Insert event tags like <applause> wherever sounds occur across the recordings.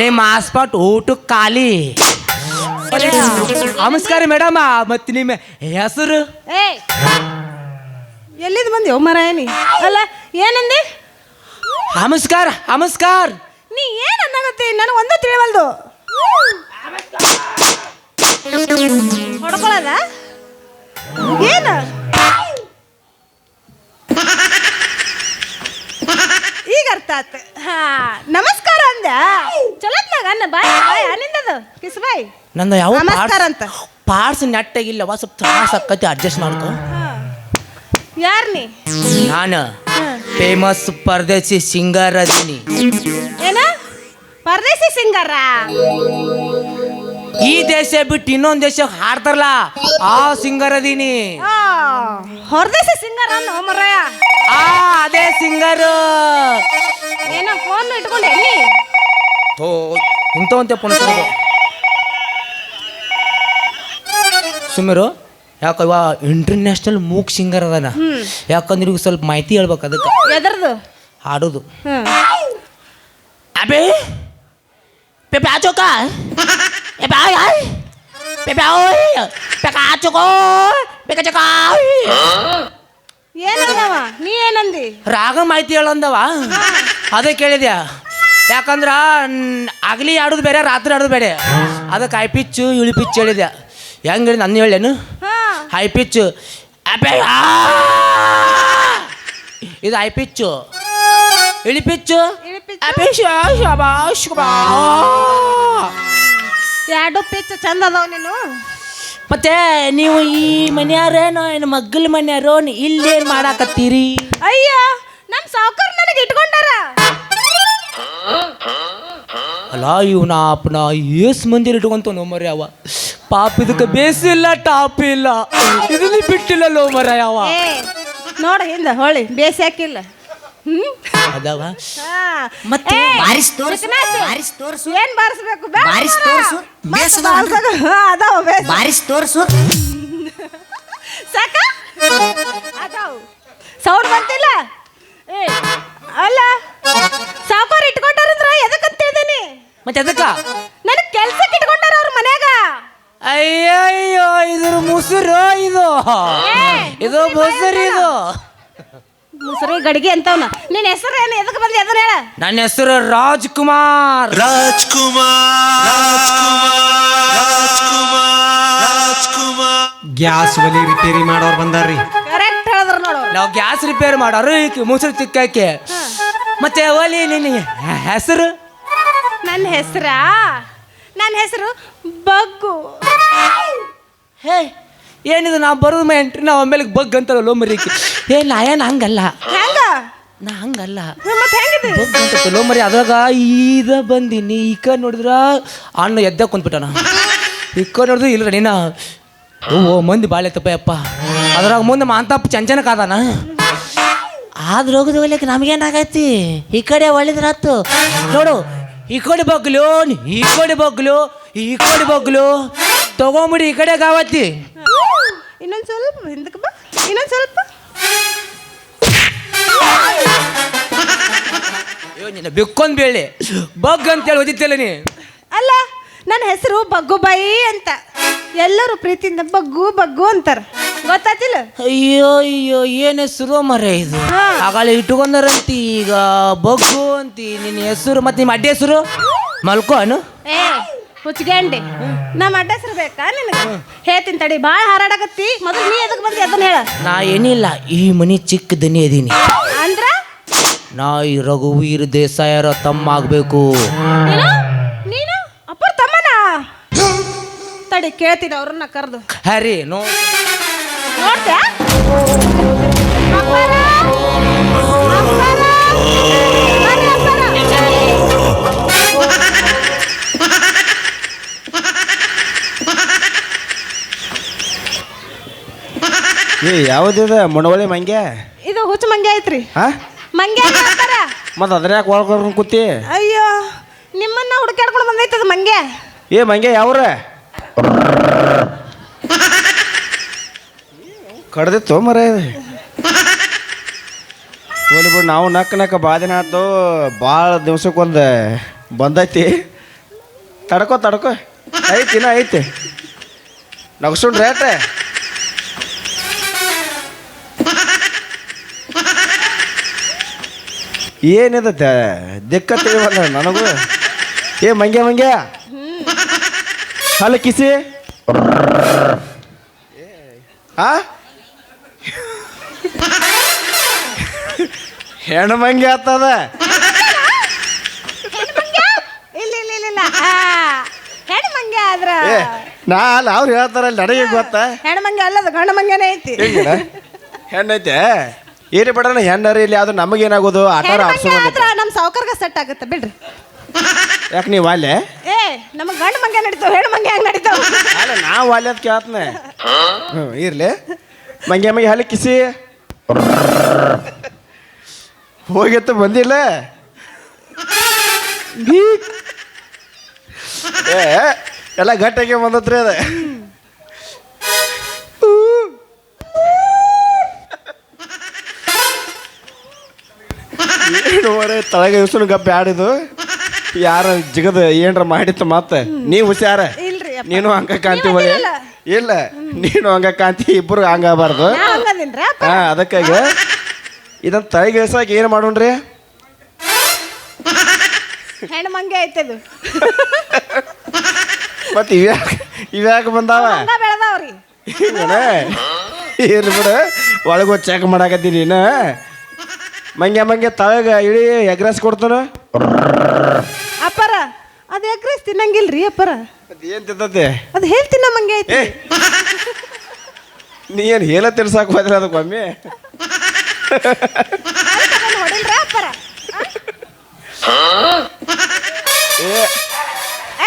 ನಿಮ್ಮ ಹಾಸ್ಪಾಟ್ ಊಟ ಖಾಲಿ ನಮಸ್ಕಾರ ಮೇಡಮ್ ಮತ್ತೆ ನಿಮ್ಮ ಹೆಸರು ಎಲ್ಲಿದ್ ಬಂದಿ ಮರಾಯನಿ ಅಲ್ಲ ಏನಂದಿ? ನಮಸ್ಕಾರ ನಮಸ್ಕಾರ ನೀ ಏನ್ ಅನ್ನಾಗತ್ತಿ ನನಗೆ ಒಂದೇ ತಿಳಿವಲ್ದು. ಹೊಡ್ಕೊಳದ? ಏನು? ಈಗ ಅರ್ಥ ಆತ ಹಾ ನಮಸ್ಕಾರ. ಬಾಯ್ ಬಾಯ್ ಅನಿಂದದು ಕಿಸ್ ಬಾಯ್. ನಂದು ಯಾವ ನಮಸ್ಕಾರ ಅಂತ. ಪಾರ್ಟ್ಸ್ ನೆಟ್ಟಾಗಿಲ್ಲವ ಸ್ವಲ್ಪ ತ್ರಾಸ ಆಕತಿ ಅಡ್ಜಸ್ಟ್ ಮಾಡ್ಕೊ. ಯಾರ್ ನೀ? ನಾನು. ಫೇಮಸ್ ಪರದೇಶಿ ಸಿಂಗರ್ ಅದೀನಿ. ಏನ? ಪರದೇಸಿ ಸಿಂಗರ ಈ ದೇಶ ಬಿಟ್ಟು ಇನ್ನೊಂದ್ ದೇಶ ಹಾಡ್ತಾರಲ್ಲ ಆ ಸಿಂಗರ್ ಅದೀನಿ. ಹೊರದೇಶಿ ಸಿಂಗರ್ ಅನ್ನೋ ಮರಯ ಆ ಅದೇ ಸಿಂಗರ್ ಏನೋ ಫೋನ್ ಇಟ್ಕೊಂಡೆ ಎಲ್ಲಿ? ಇಂಥವಂತೆ ಪುನಃ ಸುಮಿರು ಯಾಕವ್ವ ಇಂಟರ್ನ್ಯಾಷನಲ್ ಮೂಕ್ ಸಿಂಗರ್ ಅದಾನ. ಯಾಕಂದ್ರೆ ಸ್ವಲ್ಪ ಮಾಹಿತಿ ಹೇಳ್ಬೇಕು ಅದಕ್ಕೆ. ಎದರ್ದು? ಹಾಡೋದು. ಅಬೇ ಪೆಪೆ ಆಚೋಕ. ಪೆಪೆ ಆಯ್ ಆಯ್. ಪೆಪೆ ಆಯ್ ಪೆಕ ಆಚೋಕೋ ಪೆಕ ಚಕ ಏನಂದವ? ನೀ ಏನಂದಿ? ರಾಗ ಮಾಹಿತಿ ಹೇಳಂದವ. ಅದೇ ಕೇಳಿದ್ಯಾ? ಯಾಕಂದ್ರ ಆಗಲಿ ಆಡುದು ಬೇರೆ ರಾತ್ರಿ ಆಡೋದು ಬೇರೆ. ಅದಕ್ಕೆ ಹೈ ಪಿಚ್ಚು ಇಳಿ ಪಿಚ್ ಹೇಳಿದೆ ಹೆಂಗೆ ಹೇಳಿ ನನ್ನ ಹೇಳೇನು? ಹಾ. ಪಿಚ್ಚು! ಇದು ಹೈ ಪಿಚ್ಚು ಇಳಿ ಪಿಚ್ಚು. ಎರಡು ಪಿಚ್ ಚಂದ ಅದಾವ ನೀನು. ಮತ್ತೆ ನೀವು ಈ ಮನೆಯಾರೇನೋ ಏನು ಮನೆಯಾರೋ ಮನ್ಯಾರೋ ಇಲ್ಲೇನು ಮಾಡಾಕತ್ತೀರಿ? ಅಯ್ಯ ನಮ್ ಸಾವುಕಾರ ನನಗೆ ಇಟ್ಕೊಂಡಾರ ಅಲ್ಲ ಇವನ ಅಪ್ಪನ ಏಸ್ ಮಂದಿರ ಇಟ್ಕೊಂತ ನೋಮರ ಯಾವ ಪಾಪ ಇದಕ್ಕೆ ಬೇಸಿಲ್ಲ ಟಾಪ್ ಇಲ್ಲ. ಇದನ್ನ ಬಿಟ್ಟಿಲ್ಲ ನೋಮರ ಮರ ಯಾವ ನೋಡ ಹಿಂದ ಹೊಳಿ ಬೇಸಿ ಹಾಕಿಲ್ಲ. ಅದಾವ? ಹಾ. ಮತ್ತೆ ಏ, ಬಾರಿಸ್ ತೋರ್ಸು ಚಿಕ್ಕನಾಸು. ಬಾರಿಸ್ ತೋರ್ಸು. ಏನ್ ಬಾರಿಸ್ಬೇಕು? ಬಾರಿಸ್. ತೋರ್ಸು. ಅದಾವ ಬಾರಿಸ್ ಸಾಕ? ಅದಾವ. ಸೌಂಡ್ ಬಂತಿಲ್ಲ? ಏ ಮತ್ತೆ ಅದಕ್ಕ ನನಗೆ ಕೆಲ್ಸಕ್ಕೆ ಇಟ್ಕೊಂಡಾರ ಅವ್ರ ಮನ್ಯಾಗ. ಅಯ್ಯಯ್ಯೋ ಇದ್ರ ಮುಸುರು ಇದು. ಇದು ಮುಸುರು ಇದು. ಮುಸುರು ಗಡಿಗೆ ಅಂತವ್ನ. ನಿನ್ನ ಹೆಸರು ಏನು? ಎದಕ್ಕೆ ಬಂದಿ ಅದನ್ನ ಹೇಳ. ನನ್ನ ಹೆಸರು ರಾಜ್ಕುಮಾರ್. ಗ್ಯಾಸ್ ಒಲಿ ರಿಪೇರಿ ಮಾಡೋರು ಬಂದಾರ್ರಿ. ಕರೆಕ್ಟ್ ಹೇಳಿದ್ರು ನೋಡು. ನಾವು ಗ್ಯಾಸ್ ರಿಪೇರ್ ಮಾಡೋರು ಈಕೆ ಮುಸುರು ತಿಕ್ಕಕ್ಕೆ ಮತ್ತೆ ಒಲಿ ನಿನ್ನ ಹೆಸರು? ನನ್ನ ಹೆಸರಾ? ನನ್ನ ಹೆಸರು ಬಗ್ಗು. ಹೇ ಏನಿದು ನಾವು ಬರೋದು ಮೇ ಎಂಟ್ರಿ ನಾವು ಆಮೇಲೆ ಬಗ್ ಅಂತಾರಲ್ಲ ಮರಿಕೆ ಏ ನಾ ಏನು ಹಂಗಲ್ಲ. ಹೆಂಗ? ನಾ ಹಂಗಲ್ಲ. ಮತ್ತೆ ಹೆಂಗಿದೆ? ಬಗ್ ಅಂತ ಲೋ ಮರಿ ಅದ್ರಾಗ ಈದ ಬಂದಿನಿ. ಈ ಕಡೆ ನೋಡಿದ್ರ ಅಣ್ಣ ಎದ್ದ ಕುಂತ್ಬಿಟ್ಟಣ ಈ ಕಡೆ ನೋಡಿದ್ರೆ ಇಲ್ಲ ನೀನ. ಓ ಮಂದಿ ಬಾಳೆ ತಪ್ಪ ಯಪ್ಪ. ಅದ್ರಾಗ ಮುಂದೆ ಮಾಂತಪ್ಪ ಚಂಚನಕ್ಕೆ ಅದಾನ ಆದ್ರ ಹೋಗುದು ನಮ್ಗೆ ನಮಗೇನಾಗೈತಿ ಈ ಕಡೆ ಒಳ್ಳೆದ್ರಾತು ನೋಡು ಈ ಕಡೆ ಬಗ್ಲು ಈ ಕಡೆ ಬಗ್ಲು ಈ ಕಡೆ ಬಗ್ಲು. ತಗೊಂಬಿಡಿ ಈ ಕಡೆ ಕಾವತ್ತಿ ಇನ್ನೊಂದು ಸ್ವಲ್ಪ ಹಿಂದಕ್ಕೆ ಬಾ. ಇನ್ನೊಂದ್ ಸ್ವಲ್ಪ. ಅಯ್ಯೋ ನಿನ್ನ ಬೆಕ್ಕೊಂದ್ ಬೇಳೆ. ಬಗ್ ಅಂತೇಳಿ ಓದಿತ್ತಲ್ಲ ನೀ? ಅಲ್ಲ ನನ್ನ ಹೆಸರು ಬಗ್ಗುಬಾಯಿ ಅಂತ. ಎಲ್ಲರೂ ಪ್ರೀತಿಯಿಂದ ಬಗ್ಗು ಬಗ್ಗು ಅಂತಾರ. ಗೊತ್ತಾತಿಲ್ಲ? ಅಯ್ಯೋ ಅಯ್ಯೋ ಏನ್ ಹೆಸರು ಮರೆ ಇದು? ಆಗಲ್ಲ ಇಟ್ಕೊಂಡಾರಂತಿ ಈಗ ಬಗ್ಗು ಅಂತಿ ನಿನ್ನ ಹೆಸರು ಮತ್ತೆ ನಿಮ್ಮ ಅಡ್ಡಿ ಹೆಸರು? ಮಲ್ಕೋನು ಏ ಹುಚ್ಗಂಡಿ ನಮ್ಮ ಅಡ್ಡ ಹೆಸರು ಬೇಕಾ ನಿನಗೆ? ಹೇಳ್ತೀನಿ ತಡಿ ಭಾಳ ಹಾರಾಡಕತ್ತಿ. ಮೊದಲು ನೀ ಎದಕ್ಕೆ ಬಂದಿ ಅದನ್ನ ಹೇಳ. ನಾ ಏನಿಲ್ಲ ಈ ಮನಿ ಚಿಕ್ಕ ದನಿ ಅದೀನಿ ಅಂದ್ರ? ನಾ ಈ ರಘುವೀರ್ ದೇಸಾಯರ ತಮ್ಮ ಆಗ್ಬೇಕು. ನೀನು? ನೀನು? ಅಪ್ಪರ್ ತಮ್ಮನ? ತಡಿ ಕೇಳ್ತೀನಿ ಅವ್ರನ್ನ ಕರೆದು. ಹರಿ ನೋ. ಅಪ್ಪಾರ. ಏ ಯಾವುದಿದ ಮುಣವಳಿ ಮಂಗ್ಯ? ಇದು ಹುಚ್ಚ ಮಂಗೆ ಐತ್ರಿ. ಹಾ? ಮಂಗೆ ಮತ್ತೆ ಮತ್ತು ಅದ್ರ ಯಾಕೆ ಒಳಗೆ ಕೂತಿ? ಅಯ್ಯೋ ನಿಮ್ಮನ್ನ ಹುಡುಕಾಡ್ಕೊಂಡು ಬಂದೈತದ ಮಂಗ್ಯ? ಏ ಮಂಗ್ಯ ಯಾವ್ರ? ಕಡ್ದಿತ್ತು ಮರ ಹೋಲಿ ಬಿಡು ನಾವು ನಕ್ಕ ನಕ್ಕ ಬಾದಿನ ಆತು ಭಾಳ ದಿವ್ಸಕ್ಕೊಂದು ಬಂದೈತಿ. ತಡ್ಕೋ ತಡ್ಕೋ. ಐತಿ ಇನ್ನ ಐತಿ. ನಗ್ಸುಂಡ್ರಿ ರೇಟ್ ಏನಿದೆ ದಿಕ್ಕ ತಿಳಿವಲ್ಲ ನನಗೂ. ಏ ಮಂಗ್ಯ ಮಂಗ್ಯ. ಹಲ ಕಿಸಿ. ಆ? ಹೆಣ್ಣು ಮಂಗೆ ಆತದ ಇಲ್ಲ ಇಲ್ಲ ಇಲ್ಲ ಇಲ್ಲ. ಹೆಣ್ಣು ಮಂಗೆ ಆದ್ರ? ಏ ನಾ ಅಲ್ಲ ಅವ್ರು ಹೇಳ್ತಾರಲ್ಲ ನನಗೆ ಗೊತ್ತಾ? ಹೆಣ್ಣು ಮಂಗೆ ಅಲ್ಲದ ಗಂಡು ಮಂಗೆನೇ ಐತಿ. ಹೆಂಗಿಡ ಹೆಣ್ಣೈತೆ? ಏರಿ ಬಿಡೋಣ ಹೆಣ್ಣರಿ ಇಲ್ಲಿ ಅದು ನಮಗೇನಾಗೋದು? ಆಟ ಹೆಣ್ಣು ಮಂಗೆ ಆಡ್ಸೋದು ಆದ್ರ ನಮ್ಮ ಸಾವುಕಾರ್ಗ ಸೆಟ್ ಆಗುತ್ತೆ ಬಿಡ್ರಿ. ಯಾಕೆ ನೀವು ಅಲ್ಲೇ? ಏ ನಮ್ಮ ಗಂಡು ಮಂಗೆ ನಡೀತಾವ ಹೆಣ್ಣು ಮಂಗೆ ಹೆಂಗ್ ನಡೀತಾವ? ಅಲ್ಲ ನಾವು ಅಲ್ಲೇ ಅಂತ ಕೇಳ್ತನೆ ಹ್ಞೂ ಇರ್ಲಿ. ಮಂಗೆ ಮಂಗೆ ಹಲ್ಲಿ ಕಿಸಿ. <laughs> ಹೋಗಿತ್ತು ಬಂದಿಲ್ಲ? <laughs> ಏ ಎಲ್ಲ ಗಟ್ಟಿಗೆ ಬಂದತ್ರಿ ಅದ. ತಳಗ ಇವ್ಸನು ಗಪ್ಪ ಆಡಿದು? ಯಾರ ಜಿಗದ ಏನ್ರ ಮಾಡಿತ್ತು ಮತ್ತೆ ನೀವು ಹುಷಾರ? ಇಲ್ರಿ ನೀನು ಹಂಗ ಕಾಂತಿ. ಇಲ್ಲ ನೀನು ಹಂಗ ಕಾಂತಿ ಇಬ್ಬರು ಹಂಗಾಗಬಾರ್ದು ನಾ ಹಂಗದಿನ್ರ ಹಾ ಅದಕ್ಕಾಗಿ ಇದನ್ನ ತಲೆಗೆಳ್ಸಾಕ ಏನು ಮಾಡೋಣ್ರಿ? ಹೆಣ್ಣು ಮಂಗೆ ಐತದು ಮತ್ತೆ ಇವ್ಯಾಕ ಇವ್ಯಾಕ ಬಂದಾವ? ಹಂಗ ಬೆಳೆದಾವ್ರಿ. ಏನು? ಬಿಡು ಒಳಗೆ ಚೆಕ್ ಮಾಡಾಕತ್ತೀನಿ ನೀನು. ಮಂಗೆ ಮಂಗೆ ತಳಗ ಇಳಿ ಎಗ್ರೆಸ್ ಕೊಡ್ತಾನ. ಅಪ್ಪರ ಅದು ಎಗ್ರೆಸ್ ತಿನ್ನಂಗಿಲ್ರಿ ಅಪ್ಪರ. ಅದು ಹೇಳ್ತೀನಿ ಮಂಗೆ ಐತಿ ಏ! ನೀ ಏನು ಹೇಳ ತಿರ್ಸಾಕ ಹೋದ್ರೆ ಅದಕ್ಕೊಮ್ಮೆ ಹೊಡಿಲ್ರ ಅಪ್ಪರ ಏ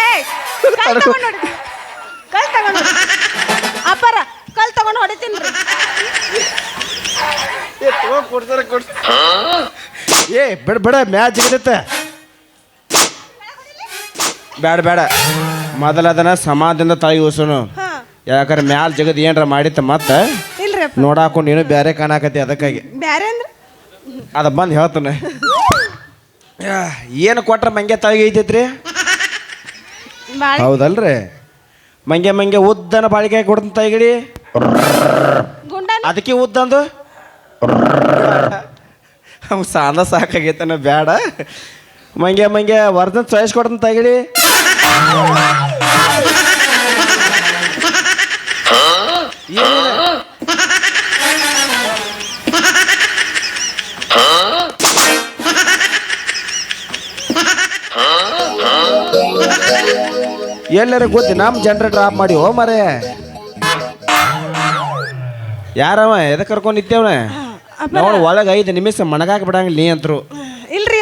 ಏಯ್ ಕಲ್ ತಗೊಂಡ್ ಹೊಡಿ ಕಲ್ ತಗೊಂಡ್ ಹೊಡಿ. ಅಪ್ಪರ ಕಲ್ ತಗೊಂಡ್ ಹೊಡಿತೀನಿ ಏ ತಗೋ ಕೊಡ್ತಾರ ಕೊಡ್. ಏ ಬೇಡ ಬೇಡ ಮ್ಯಾಚ್ ಜಿಗದತ್ತ ಬೇಡ ಬೇಡ. ಮೊದಲ ಅದನ್ನ ಸಮಾಧದಿಂದ ತಾಯಿ ಉಸನು ಹಾ. ಯಾಕಂದ್ರೆ ಮ್ಯಾಲ ಜಗದ್ ಏನ್ರ ಮಾಡಿತ್ತ ಮತ್ತೆ ಇಲ್ರಿ ಅಪ್ಪ ನೋಡಾಕೊಂಡು ನೀನು ಬೇರೆ ಕಾಣಾಕತಿ ಅದಕ್ಕಾಗಿ. ಬ್ಯಾರೆ ಅಂದ್ರೆ? ಅದ ಬಂದು ಹೇಳ್ತಾನೆ. ಏನು ಕೊಟ್ರ ಮಂಗೆ ತಾಯಿಗೆ ಐತೈತ್ರಿ? ಬಾಳ. ಹೌದಲ್ರಿ. ಮಂಗೆ ಮಂಗೆ ಉದ್ದನ ಬಾಳಿಕೆ ಕೊಡ್ತ ತಾಯಿಗಿಡಿ? ಗುಂಡನ? ಅದಕ್ಕೆ ಉದ್ದಂದು ಅವ್ನು ಸಾಂದ ಸಾಕಾಗೈತನ ಬೇಡ ಮಂಗೆ ಮಂಗೆ ವರ್ಧನ್ ಚಾಯ್ಸ್ ಕೊಡ್ತಂತ ತಾಯಿಗಿಡಿ ಎಲ್ಲರ ಗೊತ್ತಿ ನಮ್ಮ ಜನರೇಟರ್ ಆಫ್ ಮಾಡಿ ಓ ಮರೆ. ಯಾರವ ಎದಕ್ಕೆ ಕರ್ಕೊಂಡು ನಿಂತೇವನ ನೋಡು ಒಳಗೆ ಐದು ನಿಮಿಷ ಮಣಗಾಕ ಬಿಡಂಗಿಲ್ಲ ನೀ ಅಂತರು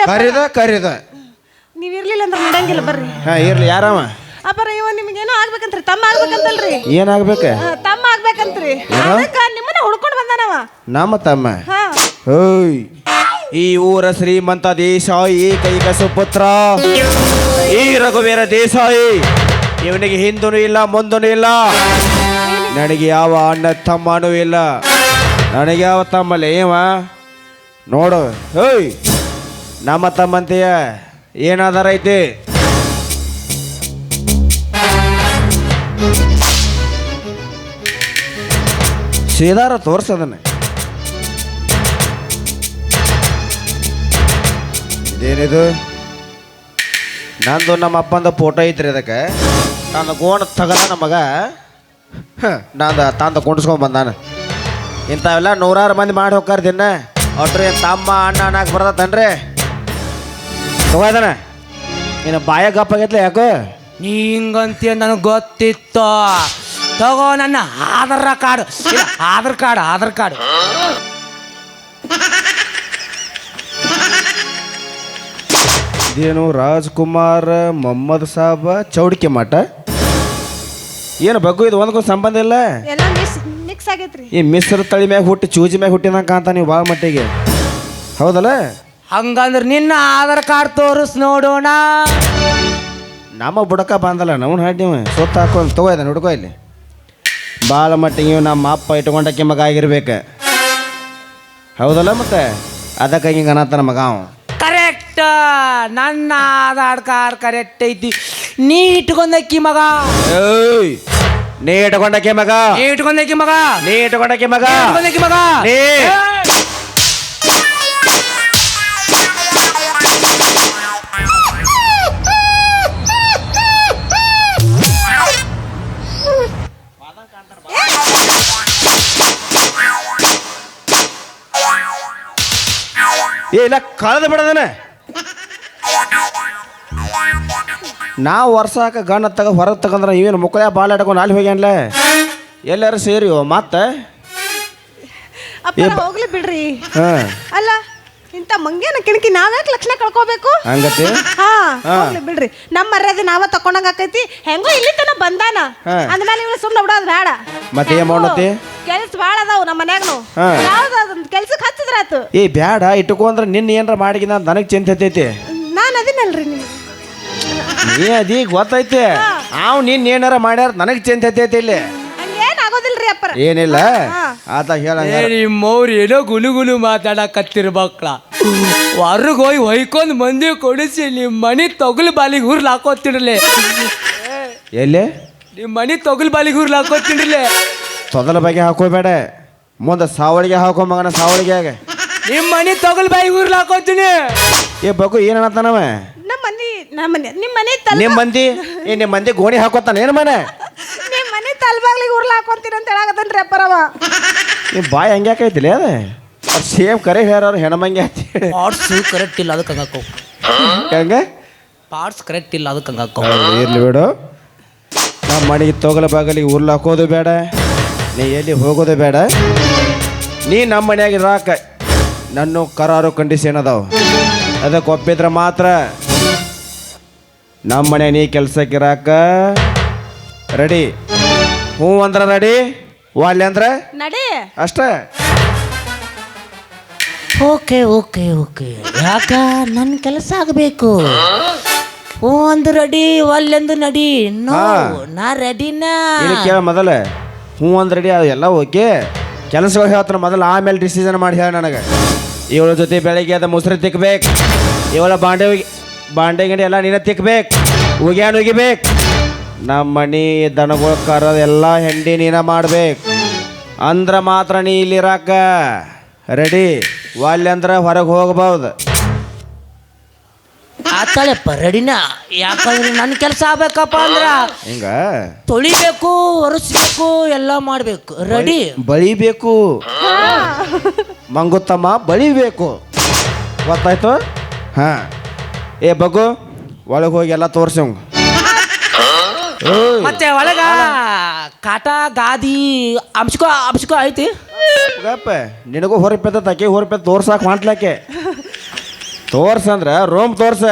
ಕರಿದ ಕರಿದ. ನೀವ್ ಇರ್ಲಿಲ್ಲ ಅಂದ್ರೆ ನಡಂಗಿಲ್ಲ ಬರ್ರಿ. ಹಾ ಇರ್ಲಿ ಯಾರವ? ಅಪ್ಪರ ಇವ ನಿಮ್ಗೇನೋ ಆಗ್ಬೇಕಂತ್ರಿ ತಮ್ಮ ಆಗ್ಬೇಕಂತಲ್ರಿ. ಏನಾಗ್ಬೇಕ? ಆ, ತಮ್ಮ ಆಗ್ಬೇಕಂತ್ರಿ. ಅದಕ್ಕ ನಿಮ್ಮನ್ನ ಹುಡ್ಕೊಂಡು ಬಂದಾನವ. ನಮ್ಮ ತಮ್ಮ? ಹಾ. ಓಯ್. ಈ ಊರ ಶ್ರೀಮಂತ ದೇಸಾಯಿ ಕೈಕ ಸುಪುತ್ರ ಈ ರಘುವೀರ ದೇಸಾಯಿ ಇವನಿಗೆ ಹಿಂದೂ ಇಲ್ಲ ಮುಂದೂ ಇಲ್ಲ. ನನಗೆ ಯಾವ ಅಣ್ಣ ತಮ್ಮನೂ ಇಲ್ಲ. ನನಗೆ ಯಾವ ತಮ್ಮಲ್ಲ ಏವ? ನೋಡು. ಓಯ್. ನಮ್ಮ ತಮ್ಮಂತೆಯ ಏನಾದಾರ ಐತಿ? ಸೀದಾರ ತೋರ್ಸದನ್ನ ಇದೇನಿದು? ನಂದು ನಮ್ಮ ಅಪ್ಪಂದ ಫೋಟೋ ಐತ್ರಿ ಅದಕ್ಕೆ. ನನ್ನ ಗೋಣ ತಗದ ನಮಗ ನಾನು ತಂದು ಕುಂಡಿಸ್ಕೊಂಡು ಬಂದಾನ. ಇಂಥವೆಲ್ಲ ನೂರಾರು ಮಂದಿ ಮಾಡಿ ಹೋಗ್ತಾರ ದಿನ. ಒಟ್ರಿ ತಮ್ಮ ಅಣ್ಣ ಅನ್ನಕ್ಕೆ ಬರ್ತತನ್ರಿ. ತಗೋದನ ಏನು ಬಾಯ ಗಪ್ಪಾಗೈತ್ಲ ಯಾಕೋ? ನೀ ಹಿಂಗಂತೀಯ ನನಗೆ ಗೊತ್ತಿತ್ತು? ತಗೋ ನನ್ನ ಆಧಾರ ಕಾರ್ಡ್. ಇಲ್ಲ, ಆಧಾರ್ ಕಾರ್ಡ್ ಆಧಾರ್ ಕಾರ್ಡ್. ಇದೇನು ರಾಜ್ಕುಮಾರ್ ಮೊಹಮ್ಮದ್ ಸಾಬ ಚೌಡಿಕೆ ಮಠ? ಏನು ಬಗ್ಗು ಇದು ಒಂದಕ್ಕೂ ಸಂಬಂಧ ಇಲ್ಲ? ಎಲ್ಲ ಮಿಕ್ಸ್ ಮಿಕ್ಸ್ ಆಗೈತ್ರಿ. ಈ ಮಿಸ್ರ ತಳಿ ಮ್ಯಾಗ ಹುಟ್ಟಿ ಚೂಜಿ ಮ್ಯಾಗ ಹುಟ್ಟಿದಂಗೆ ಕಾಂತ ನೀವು ಭಾಳ ಮಟ್ಟಿಗೆ. ಹೌದಲ್ಲ? ಹಂಗಂದ್ರೆ ನಿನ್ನ ಆಧಾರ್ ಕಾರ್ಡ್ ತೋರಿಸ್ ನೋಡೋಣ. ನಮ್ಮ ಬುಡಕ ಬಂದಲ್ಲ ನಾವು ಹಾಡಿ ನೀವು ಸುತ್ತ ಹಾಕೊಂಡು ತಗೋ ಇದನ್ನ ಹುಡ್ಕೋ ಇಲ್ಲಿ. ಭಾಳ ಮಟ್ಟಿಗೆ ಇವ್ ನಮ್ಮ ಅಪ್ಪ ಇಟ್ಕೊಂಡಕ್ಕೆ ಮಗ ಆಗಿರ್ಬೇಕು. ಹೌದಲ್ಲ ಮತ್ತೆ? ಅದಕ್ಕೆ ಹಿಂಗೆ ಅನ್ನತ್ತಾನ ಮಗ ಅವ. ಕರೆಕ್ಟ್ ನನ್ನ ಆಧಾರ್ ಕಾರ್ಡ್ ಕರೆಕ್ಟ್ ಐತಿ. ನೀ ಇಟ್ಕೊಂಡಕ್ಕಿ ಮಗ. ಏಯ್! ನೀ ಇಟ್ಕೊಂಡಕ್ಕೆ ಮಗ. ನೀ ಇಟ್ಕೊಂಡ ಮಗ. ನೀ ಇಟ್ಕೊಂಡಕ್ಕೆ ಮಗ. ನೀ ಇಟ್ಕೊಂಡಕ್ಕಿ ಮಗ. ನೀ. ಏ ಇಲ್ಲ ಕಳೆದು ಬಿಡದನ ನಾವು ವರ್ಷಾಕ ಗಣ್ಣ ತಗ ಹೊರಗೆ ತಗಂದ್ರ ಇವೇನು ಮುಕ್ಕಳ ಬಾಲ್ ಆಡ್ಕೊಂಡು ಅಲ್ಲಿ ಹೋಗ್ಯಾನ್ಲ ಎಲ್ಲಾರು ಸೇರಿ ಮತ್ತೆ ಅಪ್ಪ ಹೋಗ್ಲಿ ಬಿಡ್ರಿ ಹಾಂ ಅಲ್ಲ ಇಂಥ ಮಂಗೇನ ಕಿಣಕಿ ನಾವ್ಯಾಕೆ ಲಕ್ಷಣ ಕಳ್ಕೋಬೇಕು? ಹಂಗತಿ? ಹಾ ಹೋಗ್ಲಿ ಬಿಡ್ರಿ. ನಮ್ಮ ಮರ್ಯಾದೆ ನಾವ ತಕೊಂಡಂಗ ಆಕೈತಿ. ಹೆಂಗೋ ಇಲ್ಲಿ ತನ ಬಂದಾನ. ಹಾ. ಅಂದ್ಮೇಲೆ ಇವ್ಳು ಸುಮ್ಮನೆ ಬಿಡೋದು ಬೇಡ. ಮತ್ತೆ ಏನ್ ಮಾಡತಿ ಕೆಲ್ಸ ಭಾಳ ಅದಾವು ನಮ್ಮ ಮನ್ಯಾಗನು. ಹಾ. ಯಾವ್ದು ಅದನ್ನ ಕೆಲ್ಸಕ್ಕೆ ಹಚ್ಚಿದ್ರಾತು? ಏ ಬ್ಯಾಡ ಇಟ್ಕೊಂಡ್ರೆ ನಿನ್ನ ಏನ್ರ ಮಾಡಿಗಿನ ನನಗೆ ಚಿಂತೆ ಐತೈತಿ ನಾನು ಅದಿನಲ್ರಿ ನಿಮ್ಗೆ. ನೀ ಅದೀಗ ಗೊತ್ತೈತಿ. ಅವ್ ನಿನ್ನ ಏನಾರ ಮಾಡ್ಯಾರ ನನಗೆ ಚಿಂತೆ ಐತೈತಿ ಇಲ್ಲಿ. ಅಪ್ಪರ ಏನಿಲ್ಲ. ಆತ ಹೇಳ ಏ ನಿಮ್ಮವ್ರು ಏನೋ ಗುಲು ಗುಲು ಮಾತಾಡಕತ್ತಿರ ಮಕ್ಳ. ಹೊರಗೆ ಹೋಗಿ ಹೊಯ್ಕೊಂಡ್ ಮಂದಿ ಕೊಡಿಸಿ ನಿಮ್ಮ ಮನೆ ತೊಗಲ್ ಬಾಲಿಗೆ ಹುರ್ಲ್ ಹಾಕೋತಿರ್ಲೆ. ಎಲ್ಲಿ? ನಿಮ್ಮ ಮನೆ ತೊಗಲ್ ಬಾಲಿಗೆ ಹುರ್ಲ್ ಹಾಕೋತಿರ್ಲೆ. ತೊದಲ ಬಗ್ಗೆ ಹಾಕೋಬೇಡ. ಮುಂದೆ ಸಾವಳಿಗೆ ಹಾಕೋ ಮಗನ ಸಾವಳಿಗ್ಯಾಗ ನಿಮ್ಮ ಮನೆ ತೊಗಲ್ ಬಾಯಿಗ್ ಹುರ್ಲ್ ಹಾಕೋತೀನಿ. ಏ ಬಗು ಏನತ್ತಾನವ ನಮ್ಮ ಮನಿ ನಮ್ಮ ಮನೆ ನಿಮ್ಮ ಮನೆ ತಲ್ ನಿಮ್ಮ ಮಂದಿ ಏ ನಿಮ್ಮ ಮಂದಿ ಗೋಣಿ ಹಾಕೋತಾನ ಏನು ಮನೆ? ಮನೆ ತಲ್ಬಾಗ್ಲಿಗೆ ಉರ್ಲ ಹಾಕೊಂತೀನಿ ಅಂತ ಹೇಳಾಕತ್ತನ್ರಿ ಅಪ್ಪರವ. ನಿಮ್ಮ ಬಾಯಿ ಹಂಗ್ಯಾಕೈತಿಲ್ಲ ಅದೇ? ಅವ್ರು ಸೇಮ್ ಕರೆ ಹೇಳ್ಯಾರ ಅಂತ ಹೇಳಿ. ಪಾರ್ಟ್ಸ್ ಕರೆಕ್ಟ್ ಇಲ್ಲ ಅದಕ್ಕೆ ಹಂಗಾಕೋ ಹೆಂಗೆ? ಪಾರ್ಟ್ಸ್ ಕರೆಕ್ಟ್ ಇಲ್ಲ ಅದಕ್ಕೆ ಹಂಗಾಕೋ ಇರ್ಲಿ ಬಿಡು. ನಮ್ಮ ಮನೆಗೆ ತೊಗಲ ಬಾಗಲಿಗೆ ಉರ್ಲ್ ಹಾಕೋದು ಬೇಡ. ನೀ ಎಲ್ಲಿ ಹೋಗೋದು ಬೇಡ. ನೀ ನಮ್ಮ ಮನ್ಯಾಗ ರಾಕ ನನ್ನ ಕರಾರು ಕಂಡೀಷನ್ ಅದಾವ. ಅದಕ್ಕೆ ಒಪ್ಪಿದ್ರೆ ಮಾತ್ರ. ನಮ್ಮ ಮನೆ ನೀ ಕೆಲಸಕ್ಕೆ ರಾಕ ರೆಡಿ ಹ್ಞೂ ಅಂದ್ರೆ ನಡಿ ವಾಲ್ಯ ಅಂದ್ರೆ? ನಡಿ. ಅಷ್ಟೇ. Okay okay okay. ಯಾಕ? ನನ್ನ ಕೆಲಸ ಆಗಬೇಕು. ಓ ಒಂದು ರೆಡಿ ಒಲ್ಲೆಂದು ನಡಿ. ನೋ. ನಾ ರೆಡಿನಾ ಇಲ್ಲಿ ಕೇಳ ಮೊದಲು. ಹ್ಞೂ ಅಂದ್ರೆ ರೆಡಿ ಅದು ಎಲ್ಲ ಓಕೆ. ಕೆಲಸಗಳು ಹೇಳ್ತಾನೆ ಮೊದಲು ಆಮೇಲೆ ಡಿಸಿಷನ್ ಮಾಡಿ ಹೇಳ ನನಗೆ. ಇವಳ ಜೊತೆ ಬೆಳಗ್ಗೆ ಅದ ಮುಸ್ರಿ ತಿಕ್ಬೇಕು. ಇವಳ ಬಾಂಡೆ ಬಾಂಡೆ ಗಿಂಡೆ ಎಲ್ಲ ನೀನ ತಿಕ್ಬೇಕು. ಉಗ್ಯಾನ್ ಉಗಿಬೇಕು. ನಮ್ಮ ಮನೆ ದನಗಳ ಕರ ಎಲ್ಲ ಹೆಂಡಿ ನೀನ ಮಾಡ್ಬೇಕು. ಅಂದ್ರೆ ಮಾತ್ರ ನೀ ಇಲ್ಲಿರಾಕ ರೆಡಿ? ವಾಲ್ಯ ಅಂದ್ರೆ ಹೊರಗೆ ಹೋಗ್ಬೋದು. ಆತಾಳೆಪ್ಪ ರೆಡಿನ? ಯಾಕಂದ್ರೆ ನನ್ನ ಕೆಲಸ ಆಗ್ಬೇಕಪ್ಪ ಅಂದ್ರ ಹಿಂಗ? ತೊಳಿಬೇಕು ಒರೆಸ್ಬೇಕು ಎಲ್ಲ ಮಾಡ್ಬೇಕು. ರೆಡಿ? ಬಳಿಬೇಕು. ಮಂಗುತ್ತಮ್ಮ ಬಳಿಬೇಕು. ಗೊತ್ತಾಯ್ತು? ಹಾ. ಏ ಬಗ್ಗು ಒಳಗೆ ಹೋಗಿ ಎಲ್ಲ ತೋರ್ಸಿ ಮತ್ತೆ ಒಳಗ ಕಾಟ ಗಾದಿ ಅಂಶಕೋ ಅಂಶಕೋ ಐತಿ? ಗಪ್ಪ ನಿನಗೂ ಹೊರಪೆತ್ತ ಆಕೆ ಹೊರಪೆತ್ತ ತೋರ್ಸಾಕ ಹೊಂಟ್ಲಾಕೆ ತೋರ್ಸಂದ್ರ ರೋಮ್ ತೋರ್ಸ.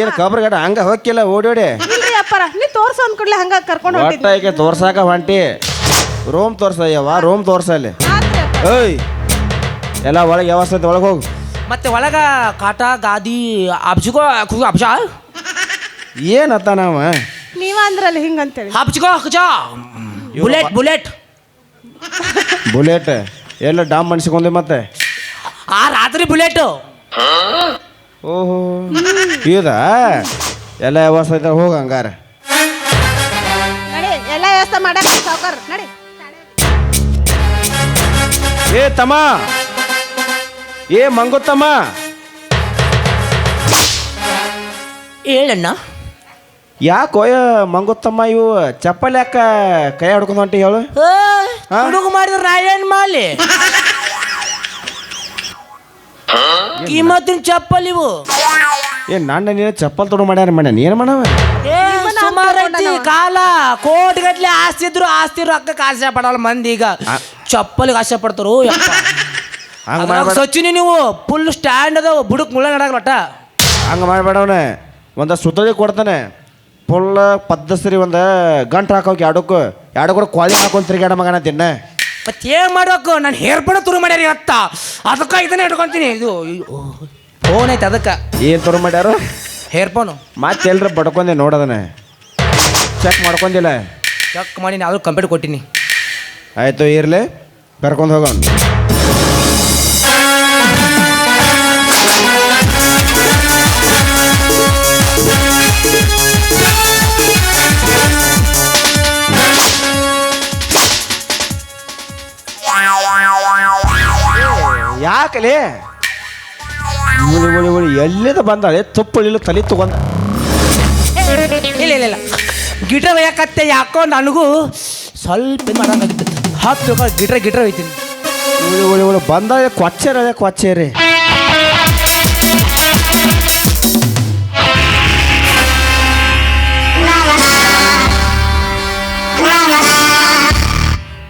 ಏನು ಕಬ್ರಗಡ ಹಂಗ ಹೋಗಿಲ್ಲ ಓಡಿ ಓಡಿ. ಇಲ್ರಿ ಅಪ್ಪರ ನೀ ತೋರ್ಸ ಅಂದ್ಕೂಡ್ಲೆ ಹಂಗ ಕರ್ಕೊಂಡು ಒಟ್ಟ ಹೊಂಟಿದ್ವಿ ಈಕೆ ತೋರ್ಸಾಕ ಹೊಂಟಿ. ರೋಮ್ ತೋರ್ಸ ಯವ್ವ ರೋಮ್ ತೋರ್ಸ ಅಲ್ಲಿ. ಓಯ್ ಎಲ್ಲ ಒಳಗೆ ವ್ಯವಸ್ಥೆ ಒಳಗೆ ಹೋಗು. ಮತ್ತೆ ಒಳಗ ಕಾಟ ಗಾದಿ ಅಬ್ಸ್ಕೋ ಅಬ್ಜ ಏನತ್ತ ನಾವ ನೀವ ಅಂದ್ರಲ್ಲ ಹಿಂಗಂತೇಳಿ ಹಬ್ಸ್ಕೋ ಹಚ್ಚೋ ಬುಲೆಟ್ ಬುಲೆಟ್ ಬುಲೆಟ್ ಎಲ್ಲ ಡಾಮ್ ಮನ್ಸಿಕೊಂಡೆ ಮತ್ತೆ. ಆ ರಾತ್ರಿ ಬುಲೆಟ್ ಓಹೋ. ಇದಾ ಎಲ್ಲ ವ್ಯವಸ್ಥೆ ಐತೆ ಹೋಗ ಹಂಗಾರ. ನಡಿ ಎಲ್ಲ ವ್ಯವಸ್ಥೆ ಮಾಡಕ್ ಸಾವ್ಕಾರ. ನಡಿ. ಏ ತಮ್ಮ. ಏ ಮಂಗುತ್ತಮ್ಮ. ಹೇಳಣ್ಣ. ಯಾಕೋ ಮಂಗುತ್ತಮ್ಮ ಇವು? ಚಪ್ಪಲ್ ಯಾಕ ಕೈ ಹೊಡ್ಕೊಂಡು ಹೊಂಟಿ ಹೇಳು? ಹುಡುಗ ಮಾಡಿದ್ರೆ ನಾ ಏನ್ ಕೀಮತ್ತಿನ ಕಿಮ್ಮತ್ತಿನ ಚಪ್ಪಲ್ ಇವು. ಏ ನನ್ನ ನೀನು ಚಪ್ಪಲ್ ತೊಡ ಮಾಡ್ಯಾರ ಮಣ್ಣ? ನೀನು ಮಾಡವ? ಕಾಲ ಕೋಟಿ ಗಟ್ಲೆ ಆಸ್ತಿ ಇದ್ರು ಆಸ್ತಿ ರೊಕ್ಕಕ್ಕೆ ಆಸೆ ಪಡಲ್ಲ ಮಂದಿ ಈಗ. ಚಪ್ಪಲಿಗೆ ಆಸೆ ಪಡ್ತಾರು ಸಚಿನಿ ನೀವು ಫುಲ್ ಸ್ಟ್ಯಾಂಡ್ ಅದಾವ ಬುಡಕ್ ಮುಳ್ಳ ನಡಕ್ ಹಂಗ ಮಾಡಬೇಡ ಮಾಡ್ಬೇಡವನ ಒಂದು ಸುತ್ತಳಿ ಕೊಡ್ತಾನೆ. ಫುಲ್ ಪದ್ದಸರಿ ಒಂದು ಗಂಟು ಹಾಕೋಕೆ ಎರಡಕ್ಕೂ ಎರಡು ಕೂಡ ಕ್ವಾಲಿ ಹಾಕೊಂಡು ತಿರ್ಗಾಡ ಮಗನ ತಿನ್ನ. ಮತ್ತೆ ಏನು ಮಾಡ್ಬೇಕು? ನಾನು ಹೇರ್ ತುರು ಮಾಡ್ಯಾರಿ ಅತ್ತ ಅದಕ್ಕೆ ಇದನ್ನ ಇಟ್ಕೊಂತೀನಿ. ಇದು ಫೋನ್ ಐತೆ ಅದಕ್ಕೆ. ಏನು ತುರು ಮಾಡ್ಯಾರು? ಹೇರ್ ಫೋನು ಮತ್ತೆ ಎಲ್ರ ಬಡ್ಕೊಂಡೆ ನೋಡದನ ಚೆಕ್ ಮಾಡ್ಕೊಂಡಿಲ್ಲ. ಚೆಕ್ ಮಾಡಿ ನಾನು ಕಂಪ್ಲೀಟ್ ಕೊಟ್ಟಿನಿ. ಆಯಿತು ಇರಲಿ. ಕರ್ಕೊಂಡು ಹೋಗೋಣ. ಯಾಕಲೇ? ಉಳಿ ಎಲ್ಲಿಂದ ಬಂದಾಳೆ? ತುಪ್ಪಳಿಲ್ಲ ತಲೆ ತಗೊಂಡ. ಇಲ್ಲ ಇಲ್ಲ ಇಲ್ಲ. ಗಿಟರ್ ಯಾಕತ್ತೆ ಯಾಕೋ ನನಗೂ ಸ್ವಲ್ಪ ಮಾಡೋದಾಗಿತ್ತು ಹತ್ತು ಗಿಟ್ರ ಗಿಟ್ರ ಹೋಯ್ತೀನಿ ಉಳಿ ಉಳಿ ಉಳಿ ಬಂದಾಳೆ ಕೊಚ್ಚೇರಳೆ ಕೊಚ್ಚೇರಿ.